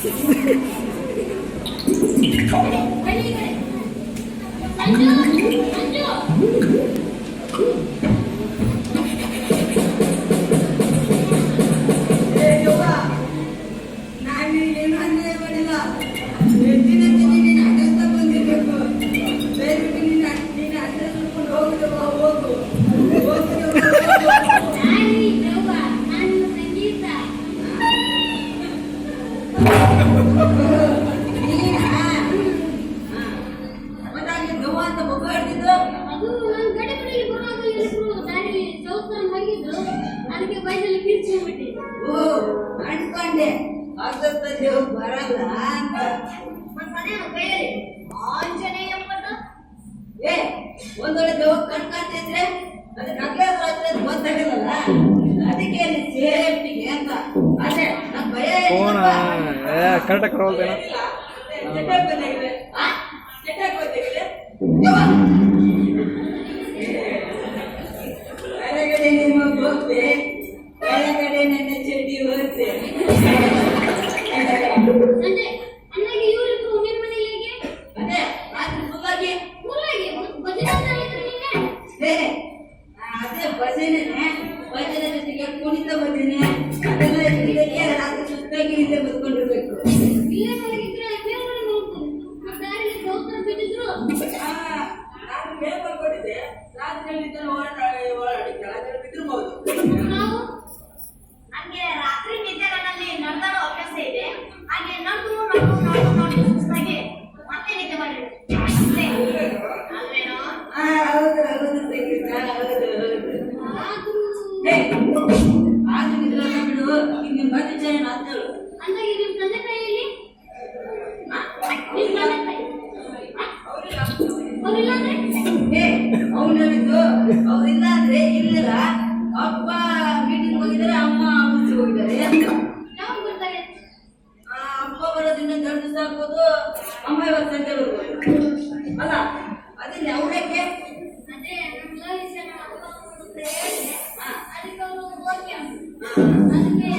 哎，来一个，来一个。ಅಗಸ್ತ ದೇವ್ ಏ ಒಂದೊಳ್ಳೆ ದೆವ್ವ ಕಣ್ಕಾಡ್ತಿದ್ರೆ ಅದಕ್ಕೆ ಸೇಫ್ಟಿಗೆ ಅಂತ ಅದೇ. ಫೋನ್? ಕರೆಕ್ಟ್ ಕರೆಕ್ಟಾಗಿ ಕರೋಲ್ದೇನೋ ಆ, ರಾತ್ರಿ ಬೇಗ ಬರ್ಕೊಂಡಿದ್ದೆ. ರಾತ್ರಿ ನಿಂತು ಓಡಾಡಿ ಓಡಾಡಿ ಕೆಳಗಡೆ ಬಿದ್ದಿರ್ಬೋದು. ಹಂಗೆ ರಾತ್ರಿ ನಿದ್ದೆಗಳಲ್ಲಿ ನಡೆದಾಡೋ ಅಭ್ಯಾಸ ಇದೆ. ಹಾಗೆ ನಡೆದು ನಡೆದು ನಡೆದು ನಡೆದು ಸುಸ್ತಾಗಿ ಮತ್ತೆ ನಿದ್ದೆ ಏ, ಆದ್ರೂ ಬಿಡು ಈಗ ನಿಮ್ ಬಂದ ಜನ ಹತ್ತಳು ನೋಡಿದ್ದು ಅವ್ರು ಇಲ್ಲ ಅಂದ್ರೆ ಅಪ್ಪ ಮೀಟಿಂಗ್ ಹೋಗಿದ್ದಾರೆ ಅಮ್ಮ ಆಫೀಸ್ ಹೋಗಿದ್ದಾರೆ. ಅಪ್ಪ ಬರೋದಿಂದ ಎರಡು ಸಾಕೋದು ಅಮ್ಮ ಇವತ್ತು ಸಂಜೆ ಅಲ್ಲ ಅದನ್ನ ಅವ್ರೇಕೆ ಅದೇ ಅದಕ್ಕೆ